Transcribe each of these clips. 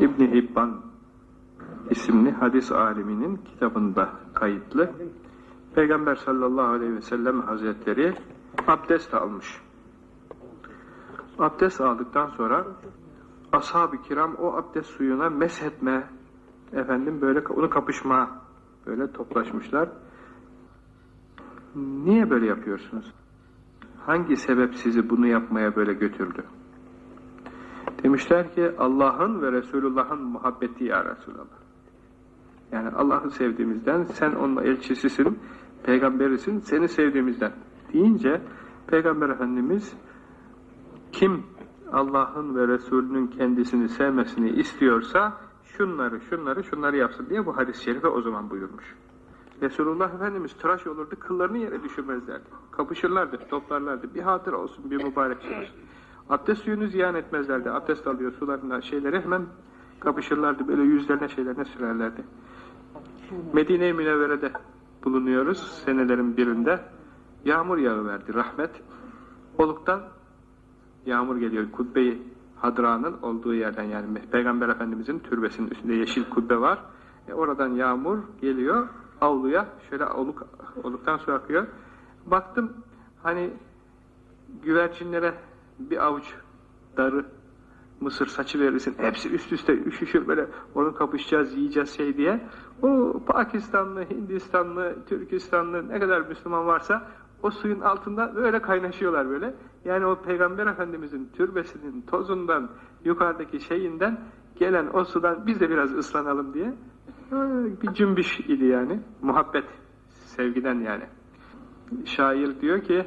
İbn Hibban isimli hadis aliminin kitabında kayıtlı. Peygamber sallallahu aleyhi ve sellem hazretleri abdest almış. Abdest aldıktan sonra ashab-ı kiram o abdest suyuna meshetme, efendim böyle onu kapışma, böyle toplaşmışlar. Niye böyle yapıyorsunuz? Hangi sebep sizi bunu yapmaya böyle götürdü? Demişler ki Allah'ın ve Resulullah'ın muhabbeti ya Resulallah. Yani Allah'ı sevdiğimizden, sen onun elçisisin, peygamberisin, seni sevdiğimizden deyince Peygamber Efendimiz kim Allah'ın ve Resulünün kendisini sevmesini istiyorsa şunları, şunları, şunları yapsın diye bu hadis-i şerife o zaman buyurmuş. Resulullah Efendimiz tıraş olurdu, kıllarını yere düşürmezlerdi. Kapışırlardı, toplarlardı. Bir hatıra olsun, bir mübarek şey olsun. Abdest suyunu ziyan etmezlerdi. Abdest alıyor sularına şeyleri hemen kapışırlardı. Böyle yüzlerine şeylerine sürerlerdi. Medine-i Münevvere'de bulunuyoruz senelerin birinde. Yağmur yağıverdi rahmet. Oluktan yağmur geliyor. Kubbe-i Hadra'nın olduğu yerden yani Peygamber Efendimizin türbesinin üstünde yeşil kubbe var. E oradan yağmur geliyor avluya. Şöyle oluk, oluktan su akıyor. Baktım hani güvercinlere bir avuç darı mısır saçı verirsin. Hepsi üst üste üşüşür böyle onu kapışacağız, yiyeceğiz şey diye. O Pakistanlı, Hindistanlı, Türkistanlı ne kadar Müslüman varsa o suyun altında böyle kaynaşıyorlar böyle. Yani o Peygamber Efendimizin türbesinin tozundan, yukarıdaki şeyinden gelen o sudan biz de biraz ıslanalım diye bir cümbüş idi yani. Muhabbet, sevgiden yani. Şair diyor ki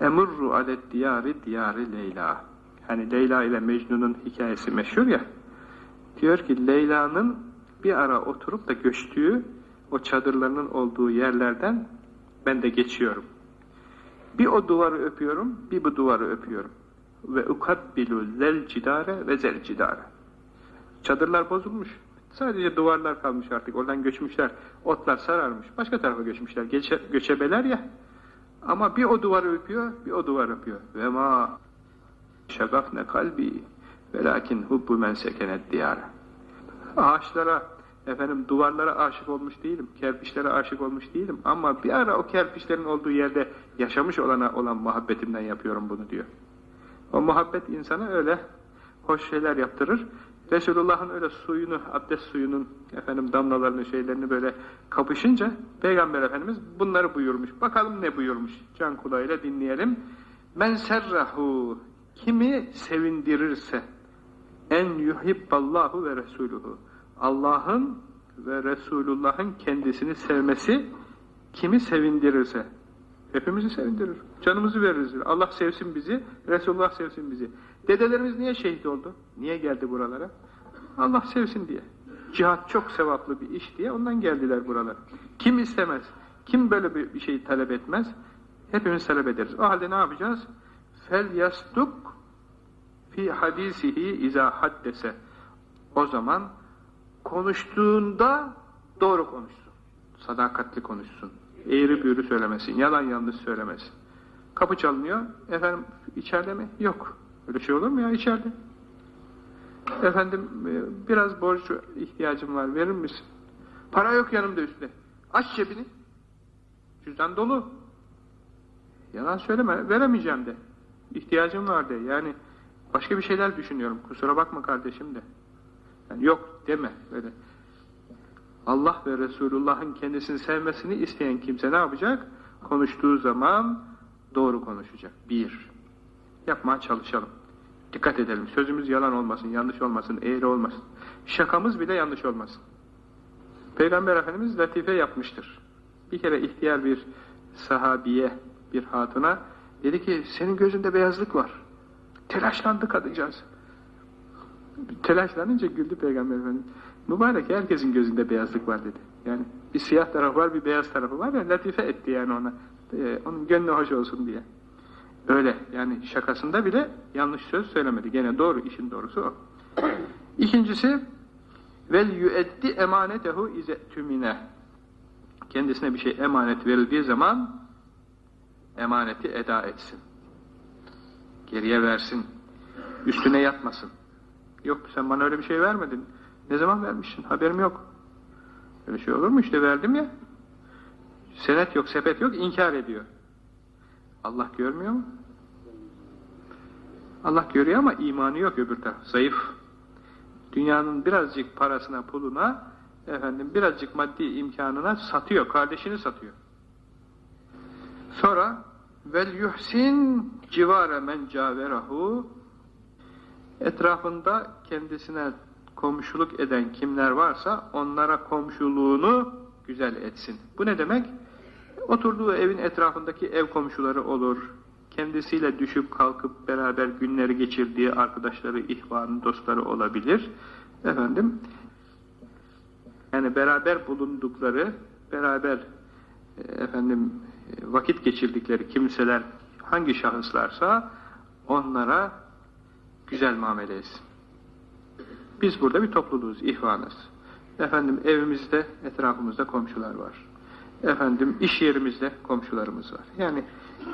Emurru alet diyari diyari Leyla. Hani Leyla ile Mecnun'un hikayesi meşhur ya. Diyor ki Leyla'nın bir ara oturup da göçtüğü o çadırlarının olduğu yerlerden ben de geçiyorum. Bir o duvarı öpüyorum, bir bu duvarı öpüyorum. Ve ukabbilu zel cidare ve zel cidare. Çadırlar bozulmuş. Sadece duvarlar kalmış artık. Oradan göçmüşler. Otlar sararmış. Başka tarafa göçmüşler. Geçe, göçebeler ya. Ama bir o duvarı öpüyor, bir o duvarı öpüyor. Ve ma şagafne kalbi velakin hubbu men sekenet diyar. Ağaçlara, efendim duvarlara aşık olmuş değilim, kerpiçlere aşık olmuş değilim ama bir ara o kerpiçlerin olduğu yerde yaşamış olana olan muhabbetimden yapıyorum bunu diyor. O muhabbet insana öyle hoş şeyler yaptırır. Resulullah'ın öyle suyunu, abdest suyunun efendim damlalarını, şeylerini böyle kapışınca Peygamber Efendimiz bunları buyurmuş. Bakalım ne buyurmuş? Can kulağıyla dinleyelim. Men serrahu kimi sevindirirse en yuhibballahu ve resuluhu Allah'ın ve Resulullah'ın kendisini sevmesi kimi sevindirirse hepimizi sevindirir. Canımızı veririz. Allah sevsin bizi, Resulullah sevsin bizi. Dedelerimiz niye şehit oldu? Niye geldi buralara? Allah sevsin diye. Cihat çok sevaplı bir iş diye ondan geldiler buralara. Kim istemez? Kim böyle bir şey talep etmez? Hepimiz talep ederiz. O halde ne yapacağız? Fel yastuk fi hadisihi iza haddese. O zaman konuştuğunda doğru konuşsun. Sadakatli konuşsun. Eğri büğrü söylemesin. Yalan yanlış söylemesin. Kapı çalınıyor. Efendim içeride mi? Yok. Öyle şey olur mu ya içeride? Efendim biraz borç ihtiyacım var. Verir misin? Para yok yanımda üstte. Aç cebini. Cüzdan dolu. Yalan söyleme. Veremeyeceğim de. İhtiyacım var de. Yani başka bir şeyler düşünüyorum. Kusura bakma kardeşim de. Yani yok deme. Böyle. Allah ve Resulullah'ın kendisini sevmesini isteyen kimse ne yapacak? Konuştuğu zaman doğru konuşacak. Bir. Yapmaya çalışalım. Dikkat edelim. Sözümüz yalan olmasın, yanlış olmasın, eğri olmasın. Şakamız bile yanlış olmasın. Peygamber Efendimiz latife yapmıştır. Bir kere ihtiyar bir sahabiye, bir hatuna dedi ki senin gözünde beyazlık var. Telaşlandı kadıncağız. Telaşlanınca güldü Peygamber Efendimiz. Mübarek herkesin gözünde beyazlık var dedi. Yani bir siyah tarafı var, bir beyaz tarafı var ya latife etti yani ona. Ee, onun gönlü hoş olsun diye. Öyle yani şakasında bile yanlış söz söylemedi. Gene doğru, işin doğrusu o. İkincisi vel yueddi emanetehu ize tümine. Kendisine bir şey emanet verildiği zaman emaneti eda etsin. Geriye versin. Üstüne yatmasın. Yok sen bana öyle bir şey vermedin. Ne zaman vermişsin? Haberim yok. Öyle şey olur mu? İşte verdim ya. Senet yok, sepet yok, inkar ediyor. Allah görmüyor mu? Allah görüyor ama imanı yok öbür taraf. Zayıf. Dünyanın birazcık parasına, puluna, efendim birazcık maddi imkanına satıyor. Kardeşini satıyor. Sonra vel yuhsin civare men caverahu etrafında kendisine komşuluk eden kimler varsa onlara komşuluğunu güzel etsin. Bu ne demek? Oturduğu evin etrafındaki ev komşuları olur. Kendisiyle düşüp kalkıp beraber günleri geçirdiği arkadaşları, ihvanı, dostları olabilir. Efendim, yani beraber bulundukları, beraber e, efendim e, vakit geçirdikleri kimseler hangi şahıslarsa onlara güzel muamele etsin. Biz burada bir topluluğuz, ihvanız. Efendim evimizde, etrafımızda komşular var. Efendim iş yerimizde komşularımız var. Yani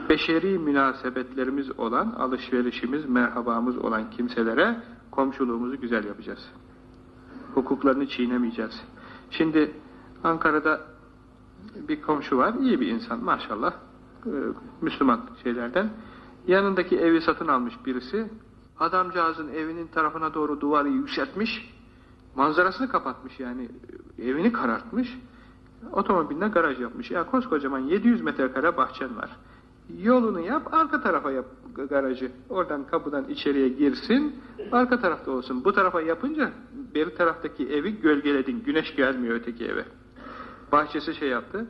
beşeri münasebetlerimiz olan, alışverişimiz, merhabamız olan kimselere komşuluğumuzu güzel yapacağız. Hukuklarını çiğnemeyeceğiz. Şimdi Ankara'da bir komşu var, iyi bir insan maşallah, ee, Müslüman şeylerden. Yanındaki evi satın almış birisi, adamcağızın evinin tarafına doğru duvarı yükseltmiş, manzarasını kapatmış yani, evini karartmış, otomobiline garaj yapmış. Ya koskocaman 700 metrekare bahçen var. Yolunu yap, arka tarafa yap garajı. Oradan kapıdan içeriye girsin, arka tarafta olsun. Bu tarafa yapınca beri taraftaki evi gölgeledin. Güneş gelmiyor öteki eve. Bahçesi şey yaptı.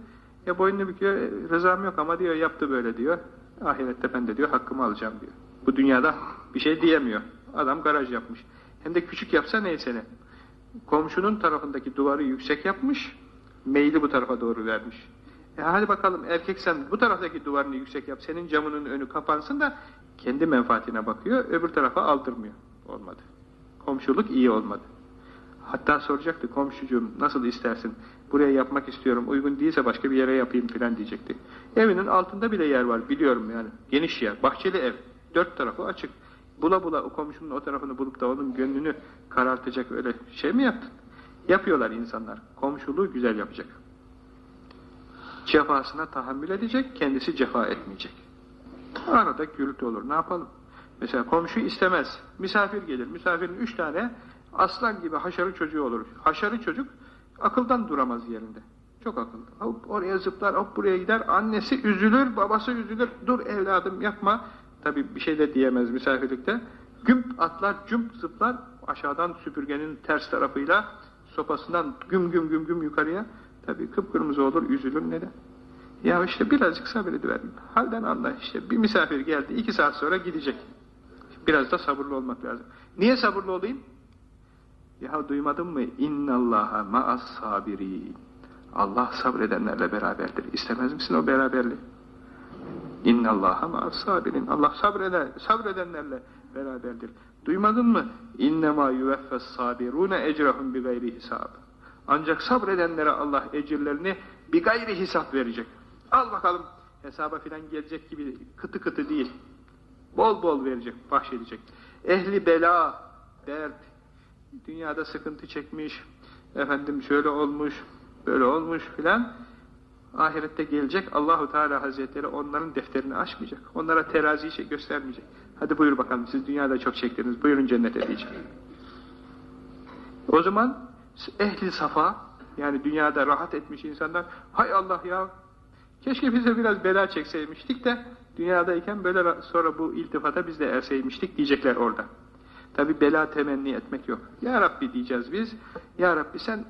Ya boynunu büküyor, rızam yok ama diyor yaptı böyle diyor. Ahirette ben de diyor hakkımı alacağım diyor. Bu dünyada bir şey diyemiyor. Adam garaj yapmış. Hem de küçük yapsa neyse ne. Komşunun tarafındaki duvarı yüksek yapmış, meyli bu tarafa doğru vermiş. E hadi bakalım erkek sen bu taraftaki duvarını yüksek yap, senin camının önü kapansın da kendi menfaatine bakıyor, öbür tarafa aldırmıyor. Olmadı. Komşuluk iyi olmadı. Hatta soracaktı komşucuğum nasıl istersin, buraya yapmak istiyorum, uygun değilse başka bir yere yapayım filan diyecekti. Evinin altında bile yer var biliyorum yani, geniş yer, bahçeli ev, dört tarafı açık. Bula bula o komşunun o tarafını bulup da onun gönlünü karartacak öyle şey mi yaptın? Yapıyorlar insanlar. Komşuluğu güzel yapacak. Cefasına tahammül edecek, kendisi cefa etmeyecek. Arada gürültü olur. Ne yapalım? Mesela komşu istemez. Misafir gelir. Misafirin üç tane aslan gibi haşarı çocuğu olur. Haşarı çocuk akıldan duramaz yerinde. Çok akıllı. Hop oraya zıplar, hop buraya gider. Annesi üzülür, babası üzülür. Dur evladım yapma. Tabi bir şey de diyemez misafirlikte. Güm atlar, cüm zıplar. Aşağıdan süpürgenin ters tarafıyla sopasından güm güm güm güm yukarıya. Tabi kıpkırmızı olur, üzülür. Neden? Ya işte birazcık sabrediver. Halden anla işte. Bir misafir geldi, iki saat sonra gidecek. Biraz da sabırlı olmak lazım. Niye sabırlı olayım? Ya duymadın mı? İnnallaha ma'as sabirin. Allah sabredenlerle beraberdir. İstemez misin o beraberliği? İnnallaha ma'as sabirin. Allah sabreder, sabredenlerle beraberdir. Duymadın mı? İnnemâ yüveffes sabirûne ecrahum bi gayri hisab. Ancak sabredenlere Allah ecirlerini bir gayri hesap verecek. Al bakalım hesaba filan gelecek gibi kıtı kıtı değil. Bol bol verecek, bahşedecek. Ehli bela, dert, dünyada sıkıntı çekmiş, efendim şöyle olmuş, böyle olmuş filan. Ahirette gelecek Allahu Teala Hazretleri onların defterini açmayacak. Onlara terazi şey göstermeyecek. Hadi buyur bakalım siz dünyada çok çektiniz. Buyurun cennete diyecek. O zaman ehli safa yani dünyada rahat etmiş insanlar hay Allah ya keşke bize biraz bela çekseymiştik de dünyadayken böyle sonra bu iltifata biz de erseymiştik diyecekler orada. Tabi bela temenni etmek yok. Ya Rabbi diyeceğiz biz. Ya Rabbi sen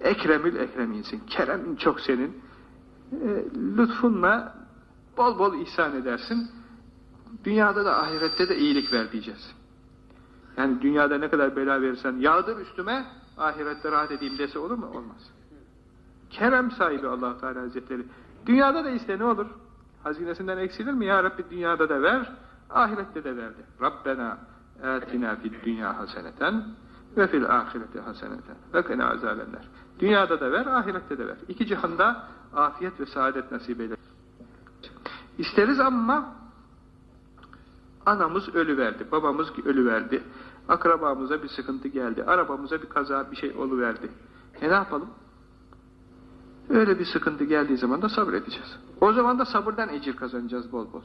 Ekremül ekreminsin. Keremin çok senin. E, lütfunla bol bol ihsan edersin. Dünyada da ahirette de iyilik ver diyeceğiz. Yani dünyada ne kadar bela verirsen yağdır üstüme ahirette rahat edeyim dese olur mu? Olmaz. Kerem sahibi allah Teala Hazretleri. Dünyada da iste ne olur? Hazinesinden eksilir mi? Ya Rabbi dünyada da ver, ahirette de verdi. Rabbena atina fid dünya haseneten ve fil ahireti haseneten ve kena azabenler. Dünyada da ver, ahirette de ver. İki cihanda afiyet ve saadet nasip eyle. İsteriz ama Anamız ölü verdi, babamız ölü verdi, akrabamıza bir sıkıntı geldi, arabamıza bir kaza, bir şey oluverdi. E ne yapalım? Öyle bir sıkıntı geldiği zaman da sabredeceğiz. O zaman da sabırdan ecir kazanacağız bol bol.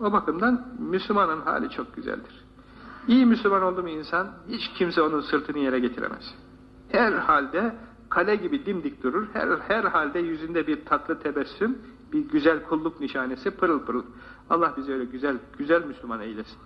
O bakımdan Müslümanın hali çok güzeldir. İyi Müslüman oldu mu insan, hiç kimse onun sırtını yere getiremez. Her halde kale gibi dimdik durur, her, her halde yüzünde bir tatlı tebessüm, bir güzel kulluk nişanesi pırıl pırıl. Allah bizi öyle güzel, güzel Müslüman eylesin.